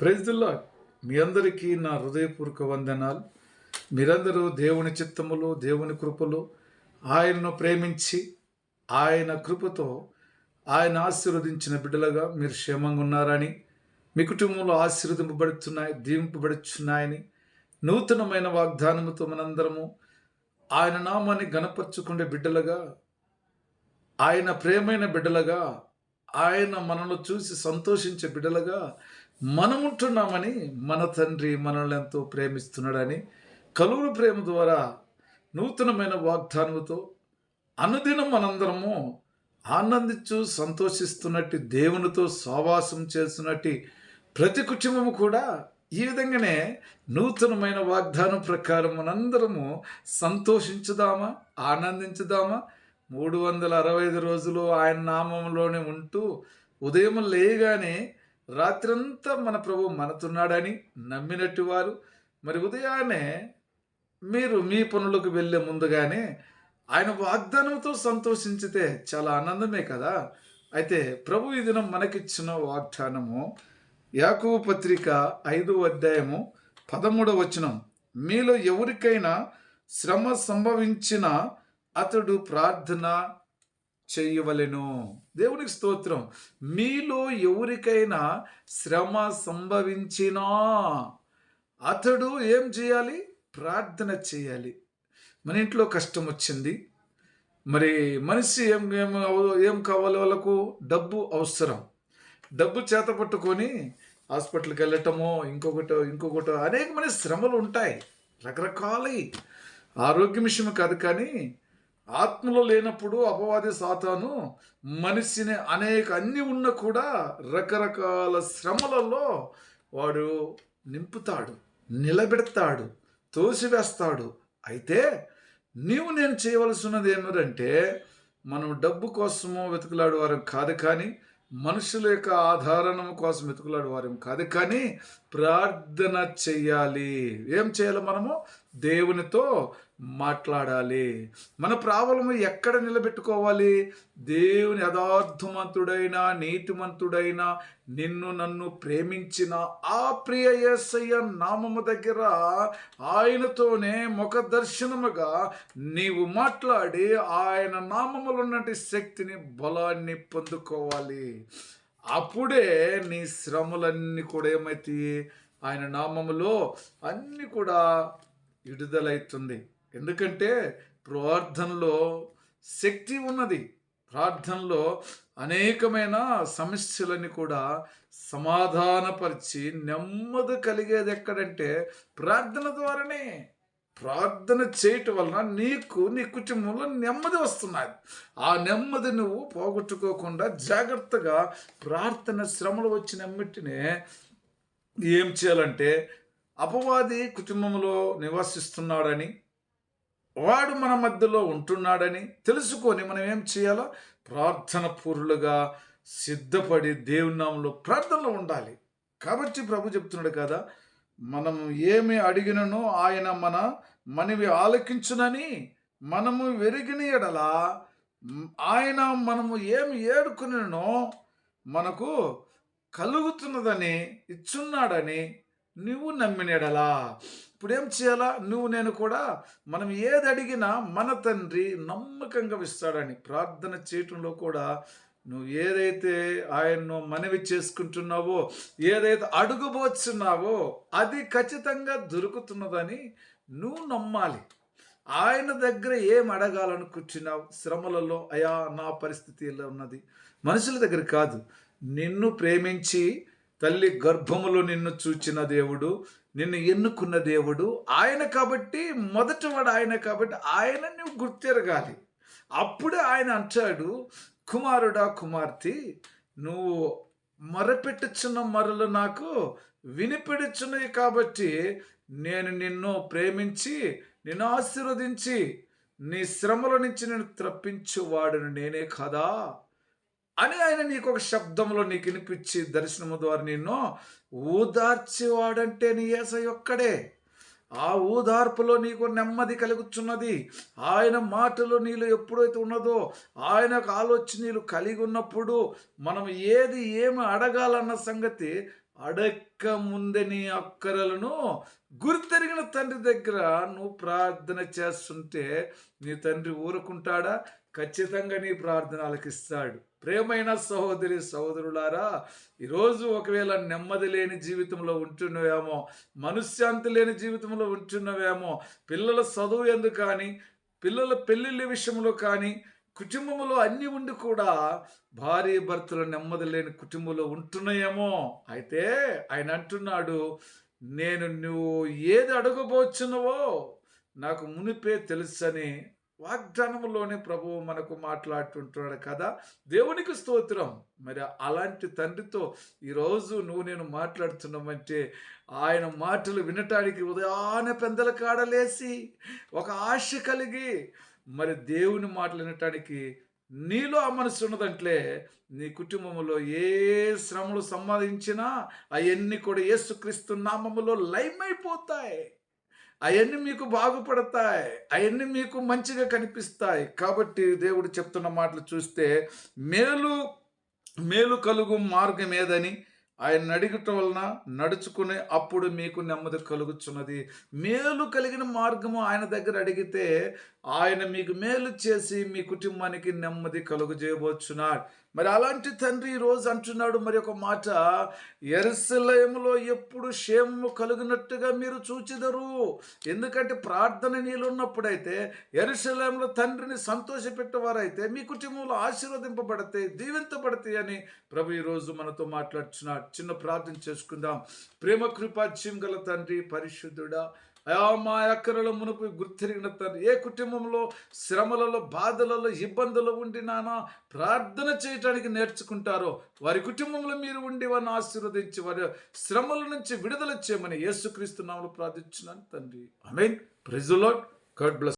ప్రైజ్దుల్లా మీ అందరికీ నా హృదయపూర్వక వందనాలు. మీరందరూ దేవుని చిత్తములు దేవుని కృపలు ఆయనను ప్రేమించి ఆయన కృపతో ఆయన ఆశీర్వదించిన బిడ్డలుగా మీరు క్షేమంగా ఉన్నారని మీ కుటుంబంలో ఆశీర్వదింపబడుతున్నాయి దీవింపబడుచున్నాయని నూతనమైన వాగ్దానముతో మనందరము ఆయన నామాన్ని గణపరుచుకునే బిడ్డలుగా ఆయన ప్రేమైన బిడ్డలుగా ఆయన మనల్ని చూసి సంతోషించే బిడ్డలుగా మనముంటున్నామని మన తండ్రి మనల్ని ఎంతో ప్రేమిస్తున్నాడని కలువురు ప్రేమ ద్వారా నూతనమైన వాగ్దానముతో అనుదినం మనందరము ఆనందించు సంతోషిస్తున్నట్టు దేవునితో సావాసం చేస్తున్నట్టు ప్రతి కుటుంబము కూడా ఈ విధంగానే నూతనమైన వాగ్దానం ప్రకారం మనందరము సంతోషించుదామా ఆనందించుదామా? మూడు వందల అరవై ఐదు రోజులు ఆయన నామంలోనే ఉంటూ ఉదయం లేయగానే రాత్రంతా మన ప్రభు మనతున్నాడని నమ్మినట్టు వారు. మరి ఉదయాన్నే మీరు మీ పనులకు వెళ్ళే ముందుగానే ఆయన వాగ్దానంతో సంతోషించితే చాలా ఆనందమే కదా. అయితే ప్రభు ఈ దినం మనకిచ్చిన వాగ్దానము యాకువ పత్రిక ఐదో అధ్యాయము పదమూడవ వచనం. మీలో ఎవరికైనా శ్రమ సంభవించిన అతడు ప్రార్థన చేయవలెను. దేవునికి స్తోత్రం. మీలో ఎవరికైనా శ్రమ సంభవించినా అతడు ఏం చేయాలి? ప్రార్థన చేయాలి. మన ఇంట్లో కష్టం వచ్చింది మరి మనిషి ఏం ఏం ఏం కావాలి వాళ్ళకు? డబ్బు అవసరం. డబ్బు చేత పట్టుకొని హాస్పిటల్కి వెళ్ళటమో ఇంకొకటో ఇంకొకటో అనేకమైన శ్రమలు ఉంటాయి. రకరకాలవి ఆరోగ్య విషయం కాదు కానీ ఆత్మలో లేనప్పుడు అపవాది సాతాను మనిషిని అనేక అన్ని ఉన్న కూడా రకరకాల శ్రమలలో వాడు నింపుతాడు నిలబెడతాడు తోసివేస్తాడు. అయితే నీవు నేను చేయవలసినది ఏమిటంటే మనం డబ్బు కోసము వెతుకులాడు వారం కాదు కానీ మనుషుల యొక్క ఆధారణం కోసం వెతుకులాడు వారం కాదు కానీ ప్రార్థన చెయ్యాలి ఏం చేయాలి మనము? దేవునితో మాట్లాడాలి. మన ప్రాబలము ఎక్కడ నిలబెట్టుకోవాలి? దేవుని యథార్థమంతుడైన నీతిమంతుడైన నిన్ను నన్ను ప్రేమించిన ఆ ప్రియ ఏసయ్య నామము దగ్గర ఆయనతోనే ముఖ దర్శనముగా నీవు మాట్లాడి ఆయన నామములు ఉన్నటి శక్తిని బలాన్ని పొందుకోవాలి. అప్పుడే నీ శ్రమలన్నీ కూడా ఏమైతాయి? ఆయన నామములో అన్నీ కూడా విడుదలవుతుంది ఎందుకంటే ప్రార్థనలో శక్తి ఉన్నది. ప్రార్థనలో అనేకమైన సమస్యలని కూడా సమాధానపరిచి నెమ్మది కలిగేది ఎక్కడంటే ప్రార్థన ద్వారానే. ప్రార్థన చేయటం వలన నీకు నీ కుటుంబంలో నెమ్మది వస్తున్నది. ఆ నెమ్మది నువ్వు పోగొట్టుకోకుండా జాగ్రత్తగా ప్రార్థన శ్రమలు వచ్చినమ్మిటినే ఏం చేయాలంటే అపవాది కుటుంబంలో నివసిస్తున్నాడని వాడు మన మధ్యలో ఉంటున్నాడని తెలుసుకొని మనం ఏం చేయాలో ప్రార్థన పూర్లుగా సిద్ధపడి దేవునామంలో ప్రార్థనలో ఉండాలి. కాబట్టి ప్రభు చెప్తున్నాడు కదా మనం ఏమి అడిగిననో ఆయన మన మనవి ఆలకించునని మనము వెరిగిన ఎడలా ఆయన మనము ఏమి ఏడుకునో మనకు కలుగుతున్నదని ఇచ్చున్నాడని నువ్వు నమ్మినడలా. ఇప్పుడు ఏం చేయాలా? నువ్వు నేను కూడా మనం ఏది అడిగినా మన తండ్రి నమ్మకంగా ఇస్తాడని ప్రార్థన చేయటంలో కూడా నువ్వు ఏదైతే ఆయన్ను మనవి చేసుకుంటున్నావో ఏదైతే అడుగుబోచున్నావో అది ఖచ్చితంగా దొరుకుతున్నదని నువ్వు నమ్మాలి. ఆయన దగ్గర ఏం అడగాలనుకుంటున్నావు? శ్రమలలో అయా నా పరిస్థితి ఇలా ఉన్నది? మనుషుల దగ్గర కాదు. నిన్ను ప్రేమించి తల్లి గర్భములో నిన్ను చూచిన దేవుడు నిన్ను ఎన్నుకున్న దేవుడు ఆయన కాబట్టి మొదటివాడు ఆయన కాబట్టి ఆయన నువ్వు గుర్తెరగాలి. అప్పుడే ఆయన అంటాడు కుమారుడా కుమార్తె నువ్వు మరపెట్టుచున్న మరలు నాకు వినిపెడుచున్నవి కాబట్టి నేను నిన్ను ప్రేమించి నిన్ను ఆశీర్వదించి నీ శ్రమల నుంచి నేను త్రప్పించువాడును నేనే కదా? అని ఆయన నీకు ఒక శబ్దంలో నీకు వినిపించి దర్శనము ద్వారా నిన్ను ఊదార్చేవాడంటే నీ ఏస ఒక్కడే. ఆ ఊదార్పులో నీకు నెమ్మది కలుగుచున్నది. ఆయన మాటలు నీలో ఎప్పుడైతే ఉన్నదో ఆయన ఆలోచన నీళ్ళు కలిగి ఉన్నప్పుడు మనం ఏది ఏమి అడగాలన్న సంగతి అడక్క ముందే నీ అక్కరలను గుర్తెరిగిన తండ్రి దగ్గర నువ్వు ప్రార్థన చేస్తుంటే నీ తండ్రి ఊరుకుంటాడా? ఖచ్చితంగా నీ ప్రార్థన ఆలకిస్తాడు ప్రేమైన సహోదరి సహోదరులారా ఈరోజు ఒకవేళ నెమ్మది లేని జీవితంలో ఉంటున్నవేమో మనశ్శాంతి లేని జీవితంలో ఉంటున్నవేమో పిల్లల చదువు ఎందుకు కానీ పిల్లల పెళ్ళిళ్ళ విషయంలో కానీ కుటుంబంలో అన్ని ఉండి కూడా భార్య భర్తలు నెమ్మది లేని కుటుంబంలో ఉంటున్నాయేమో అయితే ఆయన అంటున్నాడు నేను నువ్వు ఏది అడగబోచున్నావో నాకు మునిపే తెలుసని వాగ్దానంలోనే ప్రభువు మనకు మాట్లాడుతుంటున్నాడు కదా. దేవునికి స్తోత్రం. మరి అలాంటి తండ్రితో ఈరోజు నువ్వు నేను మాట్లాడుతున్నామంటే ఆయన మాటలు వినటానికి ఉదయాన పెందల కాడలేసి ఒక ఆశ కలిగి మరి దేవుని మాటలు వినటానికి నీలో ఆ మనసు ఉన్నదంటే నీ కుటుంబంలో ఏ శ్రమలు సంపాదించినా అవన్నీ కూడా ఏసుక్రీస్తు నామములో లైమైపోతాయి అవన్నీ మీకు బాగుపడతాయి అవన్నీ మీకు మంచిగా కనిపిస్తాయి. కాబట్టి దేవుడు చెప్తున్న మాటలు చూస్తే మేలు మేలు కలుగు మార్గం ఏదని ఆయన అడిగటం వలన నడుచుకునే అప్పుడు మీకు నెమ్మది కలుగుచున్నది. మేలు కలిగిన మార్గము ఆయన దగ్గర అడిగితే ఆయన మీకు మేలు చేసి మీ కుటుంబానికి నెమ్మది కలుగు చేయబోచున్నాడు. మరి అలాంటి తండ్రి ఈరోజు రోజు అంటున్నాడు మరి ఒక మాట ఎరుసలేములో ఎప్పుడు క్షేమము కలిగినట్టుగా మీరు చూచిదరు. ఎందుకంటే ప్రార్థన నీళ్ళున్నప్పుడైతే ఎరుసలయంలో తండ్రిని సంతోషపెట్టేవారైతే మీ కుటుంబంలో ఆశీర్వదింపబడతాయి దీవించబడతాయి అని ప్రభు ఈరోజు మనతో మాట్లాడుతున్నాడు చిన్న ప్రార్థన చేసుకుందాం. ప్రేమ కృపాజ్యం గల తండ్రి పరిశుద్ధుడా అయా మా అక్కరలో మునుపు గుర్తిరిగిన తండ్రి. ఏ కుటుంబంలో శ్రమలలో బాధలలో ఇబ్బందులు ఉండి నానా ప్రార్థన చేయటానికి నేర్చుకుంటారో వారి కుటుంబంలో మీరు ఉండి వారిని ఆశీర్వదించి వారి శ్రమల నుంచి విడుదల చేయమని యేసుక్రీస్తు నామలు ప్రార్థించినాను తండ్రి. I mean praise the lord God bless